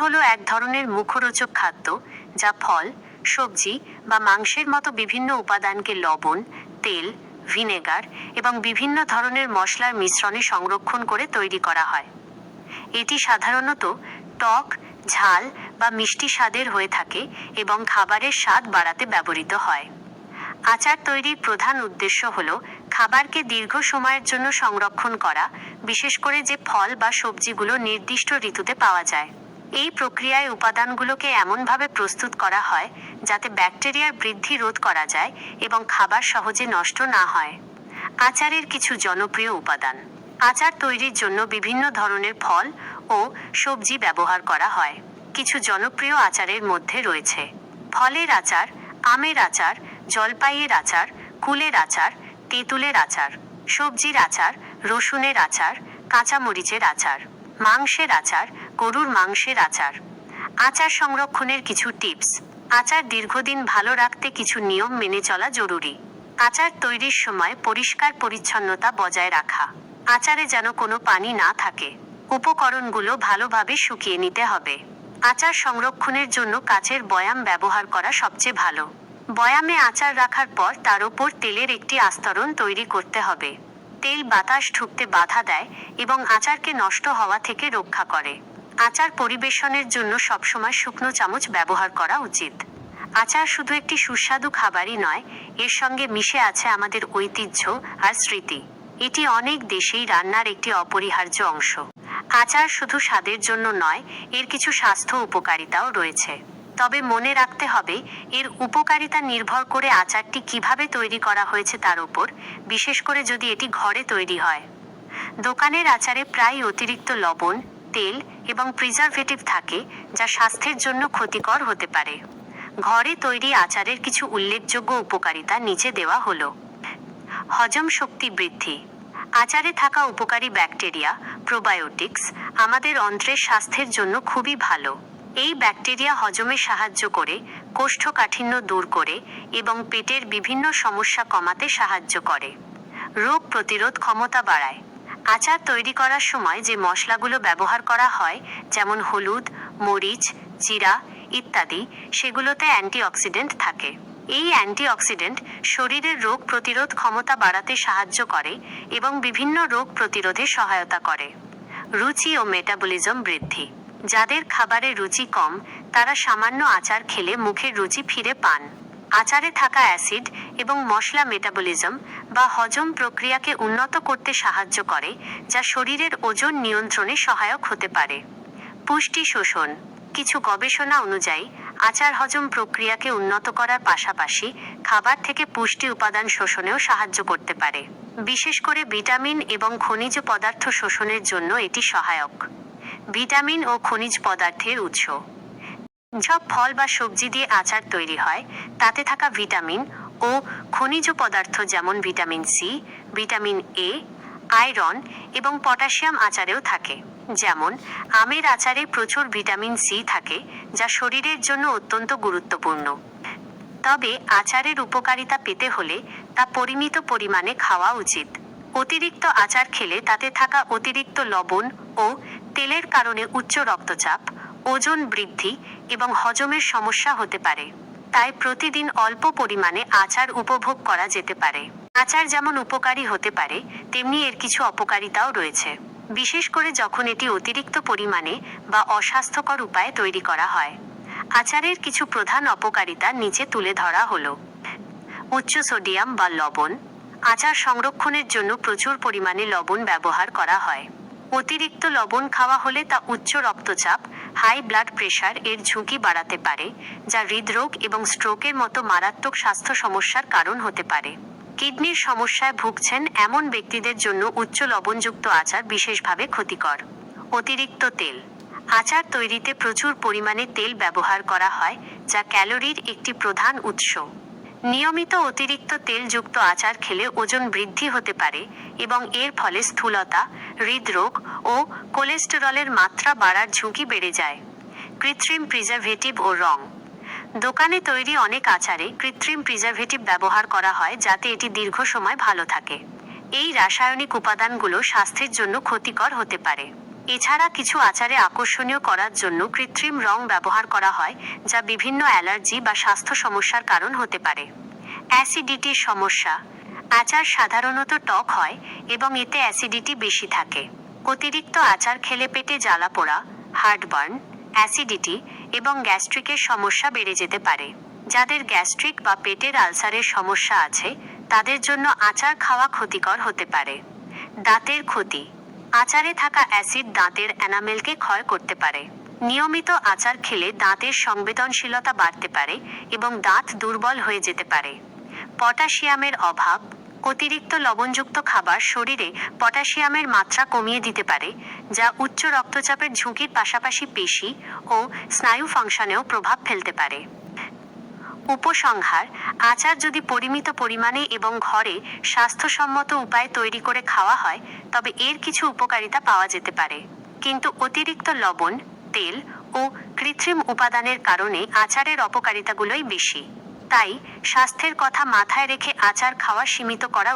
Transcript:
হলো এক ধরনের মুখরোচক খাদ্য যা ফল, সবজি বা মাংসের মতো বিভিন্ন উপাদানকে লবণ, তেল, ভিনেগার এবং বিভিন্ন ধরনের মশলার মিশ্রণে সংরক্ষণ করে তৈরি করা হয়। এটি সাধারণত টক, ঝাল বা মিষ্টি স্বাদের হয়ে থাকে এবং খাবারের স্বাদ বাড়াতে ব্যবহৃত হয়। আচার তৈরির প্রধান উদ্দেশ্য হল খাবারকে দীর্ঘ সময়ের জন্য সংরক্ষণ করা, বিশেষ করে যে ফল বা সবজিগুলো নির্দিষ্ট ঋতুতে পাওয়া যায়। এই প্রক্রিয়ায় উপাদানগুলোকে এমনভাবে প্রস্তুত করা হয় যাতে ব্যাকটেরিয়ার বৃদ্ধি রোধ করা যায় এবং খাবার সহজে নষ্ট না হয়। আচারের কিছু জনপ্রিয় উপাদান। আচার তৈরির জন্য বিভিন্ন ধরনের ফল ও সবজি ব্যবহার করা হয়। কিছু জনপ্রিয় আচারের মধ্যে রয়েছে ফলের আচার, আমের আচার, জলপাইয়ের আচার, কুলের আচার, তেঁতুলের আচার, সবজির আচার, রসুনের আচার, কাঁচামরিচের আচার। মাংসের আচার, গরুর মাংসের আচার। আচার সংরক্ষণের কিছু টিপস। আচার দীর্ঘদিন ভালো রাখতে কিছু নিয়ম মেনে চলা জরুরি। আচার তৈরির সময় পরিষ্কার পরিচ্ছন্নতা বজায় রাখা। আচারে যেন কোনো পানি না থাকে। উপকরণগুলো ভালোভাবে শুকিয়ে নিতে হবে। আচার সংরক্ষণের জন্য কাচের বয়াম ব্যবহার করা সবচেয়ে ভালো। বয়ামে আচার রাখার পর তার উপর তেলের একটি আস্তরণ তৈরি করতে হবে। তেল বাতাস ঢুকতে বাধা দেয় এবং আচারকে নষ্ট হওয়া থেকে রক্ষা করে। আচার পরিবেশনের জন্য সবসময় শুকনো চামচ ব্যবহার করা উচিত। আচার শুধু একটি সুস্বাদু খাবারই নয়, এর সঙ্গে মিশে আছে আমাদের ঐতিহ্য আর স্মৃতি। এটি অনেক দেশেই রান্নার একটি অপরিহার্য অংশ। আচার শুধু স্বাদের জন্য নয়, এর কিছু স্বাস্থ্য উপকারিতাও রয়েছে। তবে মনে রাখতে হবে, এর উপকারিতা নির্ভর করে আচারটি কীভাবে তৈরি করা হয়েছে তার উপর, বিশেষ করে যদি এটি ঘরে তৈরি হয়। দোকানের আচারে প্রায় অতিরিক্ত লবণ, তেল এবং প্রিজারভেটিভ থাকে, যা স্বাস্থ্যের জন্য ক্ষতিকর হতে পারে। ঘরে তৈরি আচারের কিছু উল্লেখযোগ্য উপকারিতা নিচে দেওয়া হলো। হজম শক্তি বৃদ্ধি। আচারে থাকা উপকারী ব্যাকটেরিয়া প্রোবায়োটিক্স আমাদের অন্ত্রের স্বাস্থ্যের জন্য খুবই ভালো। এই ব্যাকটেরিয়া হজমে সাহায্য করে কোষ্ঠকাঠিন্য দূর করে এবং পেটের বিভিন্ন সমস্যা কমাতে সাহায্য করে। রোগ প্রতিরোধ ক্ষমতা বাড়ায়। আচার তৈরি করার সময় যে মশলাগুলো ব্যবহার করা হয়, যেমন হলুদ, মরিচ, জিরা ইত্যাদি, সেগুলোতে অ্যান্টিঅক্সিডেন্ট থাকে। এই অ্যান্টিঅক্সিডেন্ট শরীরের রোগ প্রতিরোধ ক্ষমতা বাড়াতে সাহায্য করে এবং বিভিন্ন রোগ প্রতিরোধে সহায়তা করে। রুচি ও মেটাবলিজম বৃদ্ধি। যাদের খাবারে রুচি কম, তারা সামান্য আচার খেলে মুখের রুচি ফিরে পান। আচারে থাকা অ্যাসিড এবং মশলা মেটাবলিজম বা হজম প্রক্রিয়াকে উন্নত করতে সাহায্য করে, যা শরীরের ওজন নিয়ন্ত্রণে সহায়ক হতে পারে। পুষ্টি শোষণ। কিছু গবেষণা অনুযায়ী, আচার হজম প্রক্রিয়াকে উন্নত করার পাশাপাশি খাবার থেকে পুষ্টি উপাদান শোষণেও সাহায্য করতে পারে। বিশেষ করে ভিটামিন এবং খনিজ পদার্থ শোষণের জন্য এটি সহায়ক। ভিটামিন ও খনিজ পদার্থের উৎস। সব ফল বা সবজি দিয়ে আচার তৈরি হয়, তাতে থাকা ভিটামিন ও খনিজ পদার্থ যেমন vitamin C, vitamin A, iron এবং পটাশিয়াম আচারেও থাকে। যেমন, আমের আচারে প্রচুর ভিটামিন সি থাকে, যা শরীরের জন্য অত্যন্ত গুরুত্বপূর্ণ। তবে আচারের উপকারিতা পেতে হলে তা পরিমিত পরিমাণে খাওয়া উচিত। অতিরিক্ত আচার খেলে তাতে থাকা অতিরিক্ত লবণ ও তেলের কারণে উচ্চ রক্তচাপ, ওজন বৃদ্ধি এবং হজমের সমস্যা হতে পারে। তাই প্রতিদিন অল্প পরিমাণে আচার উপভোগ করা যেতে পারে। আচার যেমন উপকারী হতে পারে, তেমনি এর কিছু অপকারিতাও রয়েছে। বিশেষ করে যখন এটি অতিরিক্ত পরিমাণে বা অস্বাস্থ্যকর উপায়ে তৈরি করা হয়। আচারের কিছু প্রধান অপকারিতা নিচে তুলে ধরা হলো। উচ্চ সোডিয়াম বা লবণ। আচার সংরক্ষণের জন্য প্রচুর পরিমাণে লবণ ব্যবহার করা হয়। অতিরিক্ত লবণ খাওয়া হলে তা উচ্চ রক্তচাপ হাই ব্লাড প্রেশার এর ঝুঁকি বাড়াতে পারে, যা হৃদরোগ এবং স্ট্রোকের মতো মারাত্মক স্বাস্থ্য সমস্যার কারণ হতে পারে। কিডনির সমস্যায় ভুগছেন এমন ব্যক্তিদের জন্য উচ্চ লবণযুক্ত আচার বিশেষভাবে ক্ষতিকর। অতিরিক্ত তেল। আচার তৈরিতে প্রচুর পরিমাণে তেল ব্যবহার করা হয়, যা ক্যালোরির একটি প্রধান উৎস। নিয়মিত অতিরিক্ত তেলযুক্ত আচার খেলে ওজন বৃদ্ধি হতে পারে এবং এর ফলে স্থূলতা, হৃদরোগ ও কোলেস্টেরলের মাত্রা বাড়ার ঝুঁকি বেড়ে যায়। কৃত্রিম প্রিজারভেটিভ ও রং। দোকানে তৈরি অনেক আচারে কৃত্রিম প্রিজারভেটিভ ব্যবহার করা হয় যাতে এটি দীর্ঘ সময় ভালো থাকে। এই রাসায়নিক উপাদানগুলো স্বাস্থ্যের জন্য ক্ষতিকর হতে পারে। এছাড়া কিছু আচারে আকর্ষণীয় করার জন্য কৃত্রিম রং ব্যবহার করা হয়, যা বিভিন্ন অ্যালার্জি বা স্বাস্থ্য সমস্যার কারণ হতে পারে। অ্যাসিডিটির সমস্যা। আচার সাধারণত টক হয় এবং এতে অ্যাসিডিটি বেশি থাকে। অতিরিক্ত আচার খেলে পেটে জ্বালা পোড়া, হার্টবার্ন, অ্যাসিডিটি এবং গ্যাস্ট্রিকের সমস্যা বেড়ে যেতে পারে। যাদের গ্যাস্ট্রিক বা পেটের আলসারের সমস্যা আছে, তাদের জন্য আচার খাওয়া ক্ষতিকর হতে পারে। দাঁতের ক্ষতি। আচারে থাকা অ্যাসিড দাঁতের এনামেলকে ক্ষয় করতে পারে। নিয়মিত আচার খেলে দাঁতের সংবেদনশীলতা বাড়তে পারে এবং দাঁত দুর্বল হয়ে যেতে পারে। পটাশিয়ামের অভাব, অতিরিক্ত লবণযুক্ত খাবার শরীরে পটাশিয়ামের মাত্রা কমিয়ে দিতে পারে, যা উচ্চ রক্তচাপের ঝুঁকির পাশাপাশি পেশি ও স্নায়ু ফাংশনেও প্রভাব ফেলতে পারে। উপসংহার, আচার যদি পরিমিত পরিমাণে এবং ঘরে স্বাস্থ্যসম্মত উপায়ে তৈরি করে খাওয়া হয়, তবে এর কিছু উপকারিতা পাওয়া যেতে পারে। কিন্তু অতিরিক্ত লবণ, তেল ও কৃত্রিম উপাদানের কারণে আচারের অপকারিতাগুলোই বেশি। তাই স্বাস্থ্যের কথা মাথায় রেখে আচার খাওয়া সীমিত করা